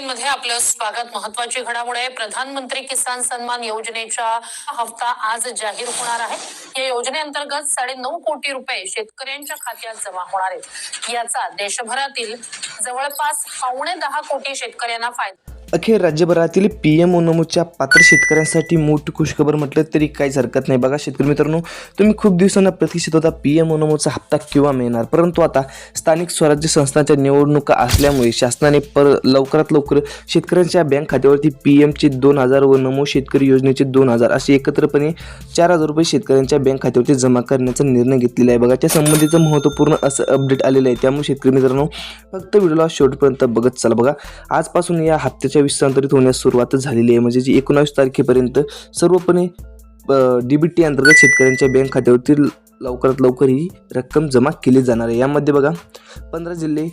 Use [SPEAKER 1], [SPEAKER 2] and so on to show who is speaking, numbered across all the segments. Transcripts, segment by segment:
[SPEAKER 1] मध्ये आपलं स्वागत महत्वाची घडामोड आहे. प्रधानमंत्री किसान सन्मान योजनेचा हप्ता आज जाहीर होणार आहे. या योजनेअंतर्गत साडे नऊ कोटी रुपये शेतकऱ्यांच्या खात्यात जमा होणार आहेत. याचा देशभरातील जवळपास पावणे दहा कोटी शेतकऱ्यांना फायदा
[SPEAKER 2] अखेर राज्यभरातील पी एम नमूदच्या पात्र शेतकऱ्यांसाठी मोठी खुशखबर म्हटलं तरी काहीच हरकत नाही. बघा शेतकरी मित्रांनो तुम्ही खूप दिवसांना प्रतीक्षित होता पी एम ओनमूचा हप्ता केव्हा मिळणार. परंतु आता स्थानिक स्वराज्य संस्थांच्या निवडणुका असल्यामुळे शासनाने पर लवकरात लवकर शेतकऱ्यांच्या बँक खात्यावरती पी एमचे दोन हजार व नमो शेतकरी योजनेचे दोन हजार असे एकत्रपणे चार हजार रुपये शेतकऱ्यांच्या बँक खात्यावरती जमा करण्याचा निर्णय घेतलेला आहे. बघा त्या संबंधीचं महत्त्वपूर्ण असं अपडेट आलेलं आहे. त्यामुळे शेतकरी मित्रांनो फक्त व्हिडिओला शेवटपर्यंत बघत चला. बघा आजपासून या हप्त्याच्या विस्तांतरित होण्यास सुरुवात झालेली आहे. म्हणजे जी एकोणावीस तारखेपर्यंत सर्वपणे डी बी टी अंतर्गत शेतकऱ्यांच्या बँक खात्यावरती लवकरात लवकर ही रक्कम जमा केली जाणार आहे. यामध्ये बघा पंधरा जिल्हे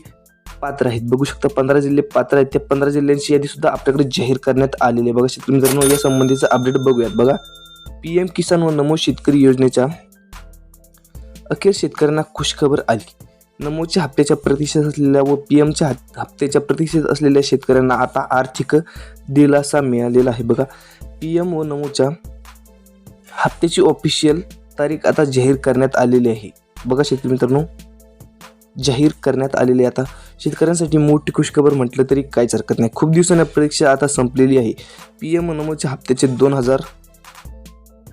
[SPEAKER 2] पात्र आहेत. बघू शकता पंधरा जिल्हे पात्र आहेत. त्या पंधरा जिल्ह्यांची यादी सुद्धा आपल्याकडे जाहीर करण्यात आलेली आहे. बघा शेतकरी मित्रांनो या संबंधीचं अपडेट बघूयात. बघा पी एम किसान व नमो शेतकरी योजनेच्या अखेर शेतकऱ्यांना खुशखबर आली. नमोच्या हप्त्याच्या प्रतीक्षेत असलेल्या व पी एमच्या हप्त्याच्या प्रतीक्षेत असलेल्या शेतकऱ्यांना आता आर्थिक दिलासा मिळालेला आहे. बघा पी एम व नमोच्या हप्त्याची ऑफिशियल तारीख आता जाहीर करण्यात आलेली आहे. बघा शेतकरी मित्रांनो जाहीर करण्यात आलेली आता. शेतकऱ्यांसाठी मोठी खुशखबर म्हटलं तरी काहीच हरकत नाही. खूप दिवसांनी परीक्षा आता संपलेली आहे. पी एम व नमोच्या हप्त्याचे दोन हजार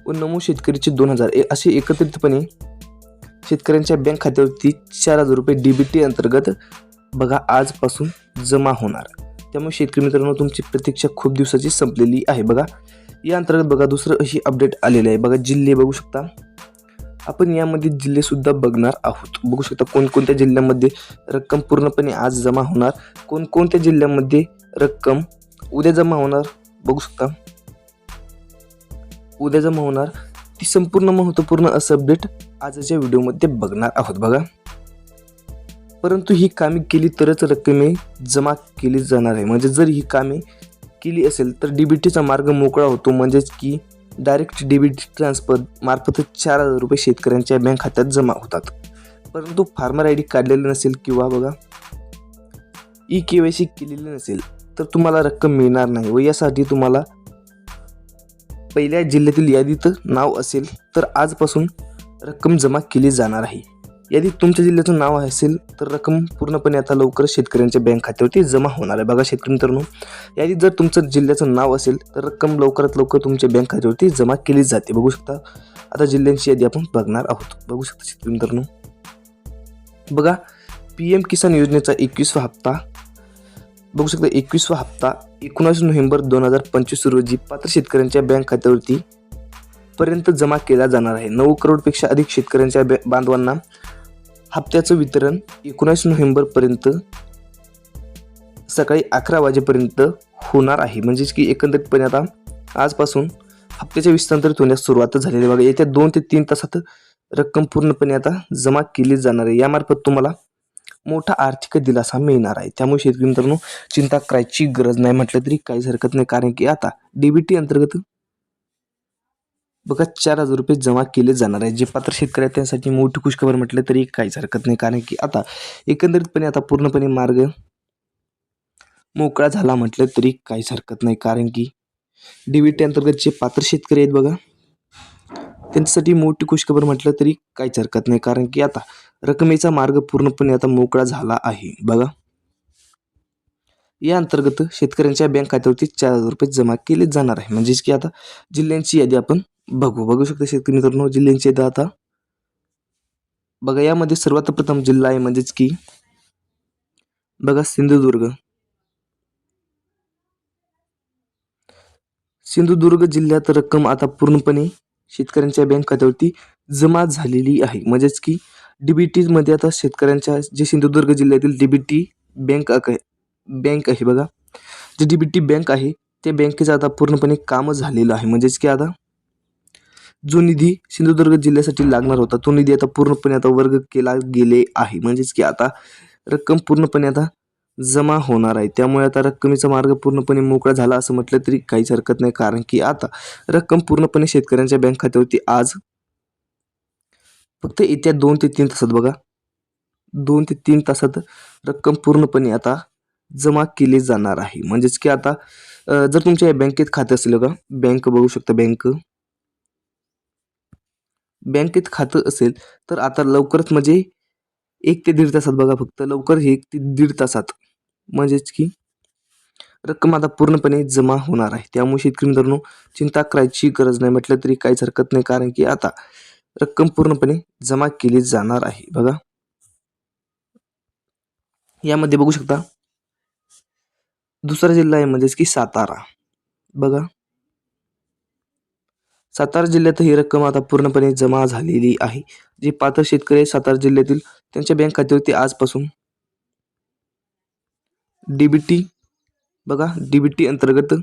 [SPEAKER 2] व नमो शेतकरीचे दोन हजार ए- असे एकत्रितपणे शेतकऱ्यांच्या बँक खात्यावरती चार हजार रुपये डी बी टी अंतर्गत बघा आजपासून जमा होणार. त्यामुळे शेतकरी मित्रांनो तुमची प्रतीक्षा खूप दिवसाची संपलेली आहे बघा. या अंतर्गत बघा दुसरं अशी अपडेट आलेलं आहे. बघा जिल्हे बघू शकता. आपण यामध्ये जिल्हेसुद्धा बघणार आहोत. बघू शकता कोणकोणत्या जिल्ह्यामध्ये रक्कम पूर्णपणे आज जमा होणार. कोणकोणत्या जिल्ह्यामध्ये रक्कम उद्या जमा होणार बघू शकता. उद्या जमा होणार. ती संपूर्ण महत्त्वपूर्ण असं अपडेट आजच्या व्हिडिओमध्ये बघणार आहोत बघा. परंतु ही कामे केली तरच रक्कमे जमा केली जाणार आहे. म्हणजे जर ही कामे केली असेल तर डी बी टीचा मार्ग मोकळा होतो. म्हणजेच की direct D B T transfer मार्फत चार हजार रुपये शेतकऱ्यांच्या बँक खात्यात जमा होतात. परंतु फार्मर आय डी काढलेलं नसेल किंवा बघा ई के वाय सी केलेली नसेल तर तुम्हाला रक्कम मिळणार नाही व यासाठी तुम्हाला पहिल्या जिल्ह्यातील यादीत नाव असेल. तर आजपासून रक्कम जमा केली जाणार आहे. यादी तुमच्या जिल्ह्याचं नाव असेल तर रक्कम पूर्णपणे आता लवकर शेतकऱ्यांच्या बँक खात्यावरती जमा होणार आहे. बघा शेतकरी मित्रांनो यादीत जर तुमचं जिल्ह्याचं नाव असेल तर रक्कम लवकरात लवकर तुमच्या बँक खात्यावरती जमा केली जाते. बघू शकता आता जिल्ह्यांची यादी आपण बघणार आहोत. बघू शकता शेतकरी मित्रांनो. बघा पी एम किसान योजनेचा एकवीसवा हप्ता. बघू शकता एकवीसवा हप्ता एकोणास नोव्हेंबर दोन हजार पंचवीस रोजी पात्र शेतकऱ्यांच्या बँक खात्यावरती पर्यंत जमा केला जाणार आहे. नऊ करोडपेक्षा अधिक शेतकऱ्यांच्या बांधवांना हप्त्याचं वितरण एकोणीस नोव्हेंबरपर्यंत सकाळी अकरा वाजेपर्यंत होणार आहे. म्हणजेच की एकंदरीतपणे आता आजपासून हप्त्याचे विस्तांतरित होण्यास सुरुवात झालेली बघा येत्या दोन ते तीन तासात रक्कम पूर्णपणे आता जमा केली जाणार आहे. यामार्फत तुम्हाला मोठा आर्थिक दिलासा मिळणार आहे. त्यामुळे शेतकरी मित्रांनो चिंता करायची गरज नाही. म्हटलं तरी काहीच हरकत नाही. कारण की आता डीबीटी अंतर्गत बघा चार हजार रुपये जमा केले जाणार आहे. जे पात्र शेतकरी आहेत त्यांसाठी मोठी खुशखबर म्हटलं तरी काहीच हरकत नाही. कारण की आता एकंदरीतपणे आता पूर्णपणे मार्ग मोकळा झाला म्हटलं तरी काहीच हरकत नाही. कारण की डीबीटी अंतर्गत जे पात्र शेतकरी आहेत बघा त्यांच्यासाठी मोठी खुशखबर म्हटलं तरी काहीच हरकत नाही. कारण की आता रकमेचा मार्ग पूर्णपणे आता मोकळा झाला आहे. बघा या अंतर्गत शेतकऱ्यांच्या बँक खात्यावरती चार हजार रुपये जमा केले जाणार आहे. म्हणजेच की आता जिल्ह्यांची यादी आपण बघू बघू शकता शेतकरी मित्रांनो जिल्ह्यांचे आता. बघा यामध्ये सर्वात प्रथम जिल्हा आहे म्हणजेच की बघा सिंधुदुर्ग. सिंधुदुर्ग जिल्ह्यात रक्कम आता पूर्णपणे शेतकऱ्यांच्या बँक खात्यावरती जमा झालेली आहे. म्हणजेच की डीबीटी मध्ये आता शेतकऱ्यांच्या जे सिंधुदुर्ग जिल्ह्यातील डीबीटी बँक आहे बँक आहे बघा. जे डीबीटी बँक आहे त्या बँकेचं आता पूर्णपणे काम झालेलं आहे. म्हणजेच की आता जो निधी सिंधुदुर्ग जिल्ह्यासाठी लागणार होता तो निधी आता पूर्णपणे आता वर्ग केला गेले आहे. म्हणजेच की आता रक्कम पूर्णपणे आता जमा होणार आहे. त्यामुळे आता रक्कमेचा मार्ग पूर्णपणे मोकळा झाला असं म्हटलं तरी काहीच हरकत नाही. कारण की आता रक्कम पूर्णपणे शेतकऱ्यांच्या बँक खात्यावरती आज फक्त येत्या दोन ते तीन तासात बघा. दोन ते तीन तासात रक्कम पूर्णपणे आता जमा केले जाणार आहे. म्हणजेच की आता जर तुमच्या बँकेत खाते असेल का बँक बघू शकता. बँक बँकेत खातं असेल तर आता लवकरच म्हणजे एक ते दीड तासात बघा फक्त. लवकर हे एक ते दीड तासात. म्हणजेच की रक्कम आता पूर्णपणे जमा होणार आहे. त्यामुळे शेतकरी मित्रांनो चिंता करायची गरज नाही. म्हटलं तरी काहीच हरकत नाही. कारण की आता रक्कम पूर्णपणे जमा केली जाणार आहे. बघा. यामध्ये बघू शकता. दुसरा जिल्हा आहे म्हणजेच की सातारा. बघा. सातारा जिल्ह्यात ही रक्कम आता पूर्णपणे जमा झालेली आहे. जे पात्र शेतकरी आहेत सातारा जिल्ह्यातील त्यांच्या बँक खात्यावरती आजपासून डीबीटी बघा डीबीटी अंतर्गत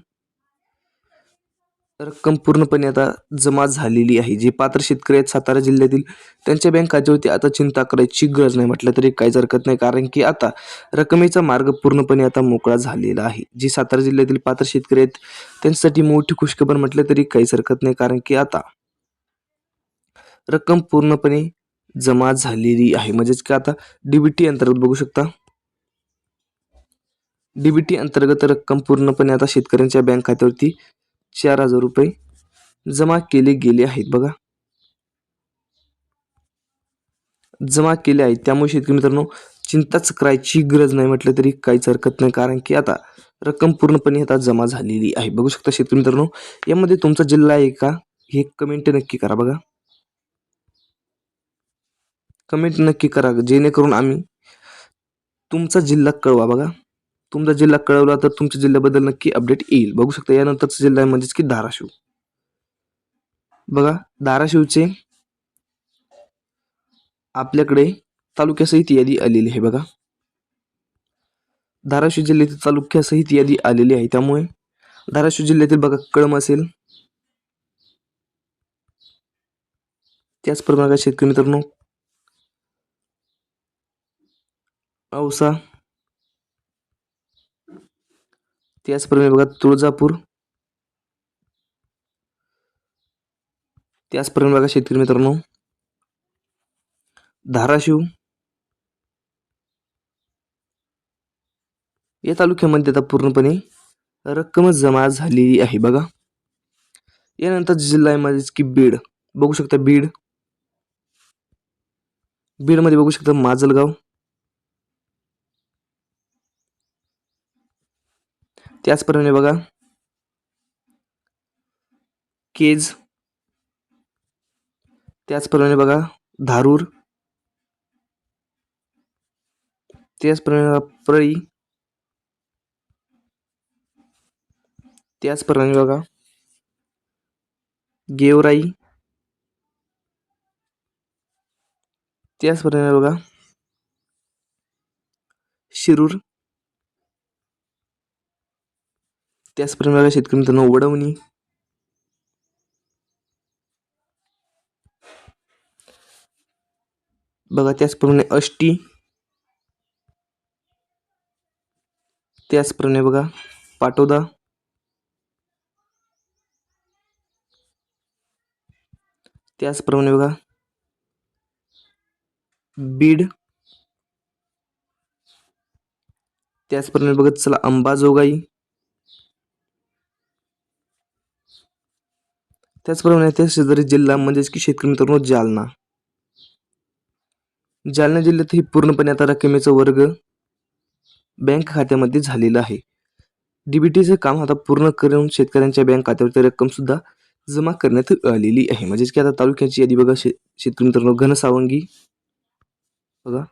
[SPEAKER 2] रक्कम पूर्णपणे आता जमा झालेली आहे. जे पात्र शेतकरी आहेत सातारा जिल्ह्यातील त्यांच्या बँक खात्यावरती आता चिंता करायची गरज नाही म्हटलं तरी काहीच हरकत नाही. कारण की आता रकमेचा मार्ग पूर्णपणे आता मोकळा झालेला आहे. जी सातारा जिल्ह्यातील पात्र शेतकरी आहेत त्यांच्यासाठी मोठी खुशखबर म्हटलं तरी काहीच हरकत नाही. कारण की आता रक्कम पूर्णपणे जमा झालेली आहे. म्हणजेच की आता डीबीटी अंतर्गत बघू शकता. डीबीटी अंतर्गत रक्कम पूर्णपणे आता शेतकऱ्यांच्या बँक खात्यावरती चार हजार रुपये जमा केले गेले आहेत बघा. जमा केले आहेत. त्यामुळे शेतकरी मित्रांनो चिंताच करायची गरज नाही म्हटलं तरी काहीच हरकत नाही. कारण की आता रक्कम पूर्णपणे आता जमा झालेली आहे. बघू शकता शेतकरी मित्रांनो यामध्ये तुमचा जिल्हा आहे का? हे कमेंट नक्की करा बघा. कमेंट नक्की करा. जेणेकरून आम्ही तुमचा जिल्हा कळवा बघा. तुमचा जिल्हा कळवला तर तुमच्या जिल्ह्याबद्दल नक्की अपडेट येईल. बघू शकता यानंतरचा जिल्हा आहे म्हणजेच की धाराशिव. बघा धाराशिवचे आपल्याकडे तालुक्यासहित यादी आलेली आहे बघा. धाराशिव जिल्ह्यातील तालुक्यासहित यादी आलेली आहे. त्यामुळे धाराशिव जिल्ह्यातील बघा कळम असेल. त्याचप्रमाणे शेतकरी मित्रांनो औसा त्याचप्रमाणे बघा तुळजापूर. त्याचप्रमाणे बघा शेतकरी मित्रांनो. धाराशिव. या तालुक्यामध्ये आता पूर्णपणे रक्कम जमा झालेली आहे बघा. यानंतर जिल्हा आहे माझेच की बीड. बघू शकता बीड. बीडमध्ये बघू शकता माजलगाव. त्याचप्रमाणे बघा. केज. त्याचप्रमाणे बघा धारूर. त्याचप्रमाणे बघा परळी. त्याचप्रमाणे बघा गेवराई. त्याचप्रमाणे बघा शिरूर. त्याचप्रमाणे बघा शेतकरी मित्रांनो वडवणी बघा त्याचप्रमाणे अष्टी. त्याचप्रमाणे बघा पाटोदा. त्याचप्रमाणे बघा बीड. त्याचप्रमाणे बघत चला अंबाजोगाई. त्याचप्रमाणे त्या शेजारी जिल्हा म्हणजेच की शेतकरी मित्रांनो जालना. जालना जिल्ह्यात ही पूर्णपणे आता रकमेचा वर्ग बँक खात्यामध्ये झालेला आहे. डीबीटीचं काम आता पूर्ण करून शेतकऱ्यांच्या बँक खात्यावरती रक्कम सुद्धा जमा करण्यात आलेली आहे. म्हणजेच की आता तालुक्याची यादी बघा शे शेतकरी मित्रांनो घनसावंगी बघा.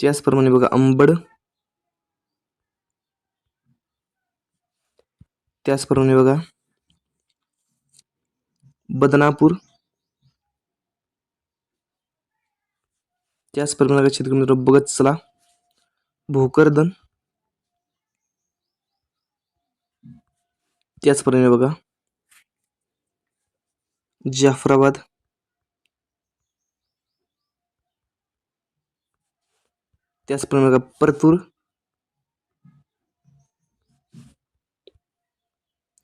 [SPEAKER 2] त्याचप्रमाणे बघा अंबड. त्याचप्रमाणे बघा. बदनापूर. त्याचप्रमाणे बघा शेतकरी मित्र बघत चला. भोकरदन. त्याचप्रमाणे बघा. जाफराबाद. त्याचप्रमाणे बघा परतूर.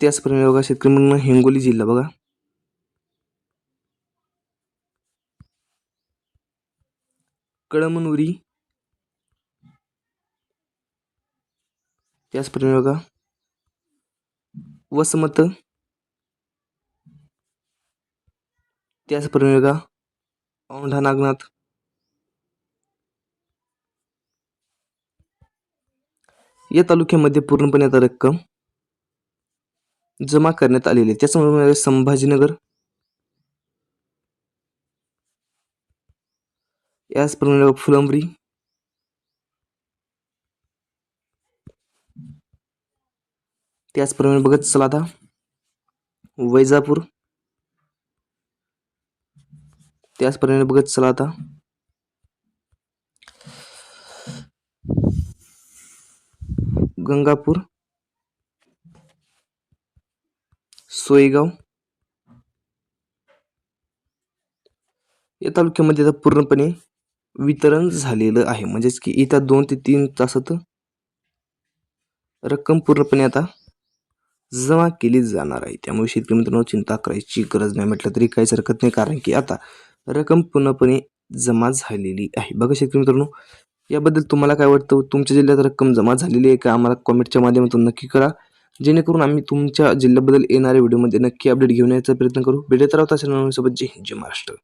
[SPEAKER 2] त्याचप्रमाणे बघा शेतकरी म्हणून हिंगोली जिल्हा बघा. कळमनुरी. त्याचप्रमाणे बघा. वसमत. त्याचप्रमाणे बघा. औंढा नागनाथ. या तालुक्यामध्ये पूर्णपणे आता रक्कम जमा करण्यात आलेली आहे. संभाजीनगर. याचप्रमाणे फुलंबरी. त्याचप्रमाणे बघत चला आता वैजापूर त्याचप्रमाणे बघत चला आता गंगापूर. सोयगाव. या तालुक्यामध्ये आता पूर्णपणे वितरण झालेलं आहे. म्हणजेच की येत्या दोन ते तीन तासात रक्कम पूर्णपणे आता जमा केली जाणार आहे. त्यामुळे शेतकरी मित्रांनो चिंता करायची गरज नाही म्हटलं तरी काहीच हरकत नाही कारण की आता रक्कम पूर्णपणे जमा झालेली आहे. बघा शेतकरी मित्रांनो याबद्दल तुम्हाला काय वाटतं? तुमच्या जिल्ह्यात रक्कम जमा झालेली आहे का? आम्हाला कॉमेंटच्या माध्यमातून नक्की करा जेणेकरून आम्ही तुमच्या जिल्ह्याबद्दल येणाऱ्या व्हिडिओमध्ये नक्की अपडेट घेऊन यायचा प्रयत्न करू. भेटत राहता सोबत जय हिंद जय महाराष्ट्र.